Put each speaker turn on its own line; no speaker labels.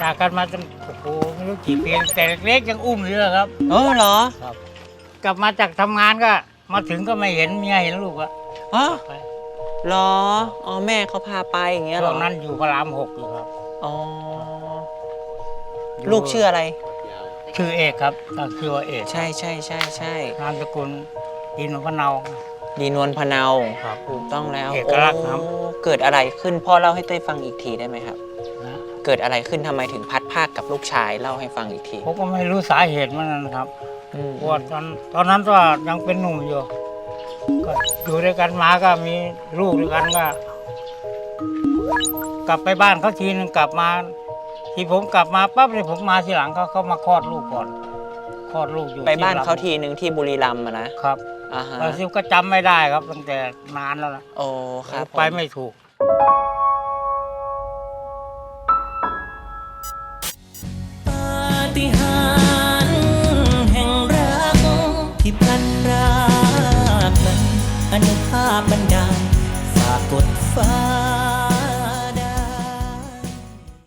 จากกันมาตั้งโอ้โหไม่รู้กี่ปีแต่เล็กๆยังอุ้มอยู่เลยครับ
เออเหรอ
กลับมาจากทำงานก็ มาถึงก็ไม่เห็นเมียเห็นลูกอะ
อ๋อ
ไป
เหรอ อ๋อแม่เขาพาไปอย่างเงี้ยเหร
ช่
อ
วงนั้นอยู่พระรามหกอยู่ครับ
อ๋อ
ยู่
ลูกชื่ออะไร
ชื่อเอกครับตั้งชื่อว่าเอก
ใช่ใช่ใช่ใช่
นามสกุลอินทร์พะเนา
ดีนวลพะเนา
ครับ
ถูกต้องแล้ว
เอกลักษณ์ครับ
โอ้เกิดอะไรขึ้นพ่อเล่าให้เต้ยฟังอีกทีได้ไหมครับ
นะ
เกิดอะไรขึ้นทำไมถึงพัดภาคกับลูกชายเล่าให้ฟังอีกที
ผมก็ไม่รู้สาเหตุมันนะครับ
อืม
เพราะว่าตอนตอนนั้นก็ยังเป็นหนุ่มอยู่ก็อยู่ด้วยกันมาก็มีลูกด้วยกันก็ กลับไปบ้านเขาทีนึงกลับมา ที่ผมกลับมาปั๊บเนี่ยผมมาทีหลังเขาเขามาคลอดลูกก่อนคลอดลูกอยู่
ไปบ้าน
ที่ลำ
เขาทีหนึ่งที่บุรีรัมย์อะนะครับอ่าฮะ
บางทีก็จำไม่ได้ครับตั้งแต่นานแล้วนะ
โอ้ครับผม
ไปไม่ถูก
ฏิหารแห่งรักที่พลันรากนั้นอนุภาพมัน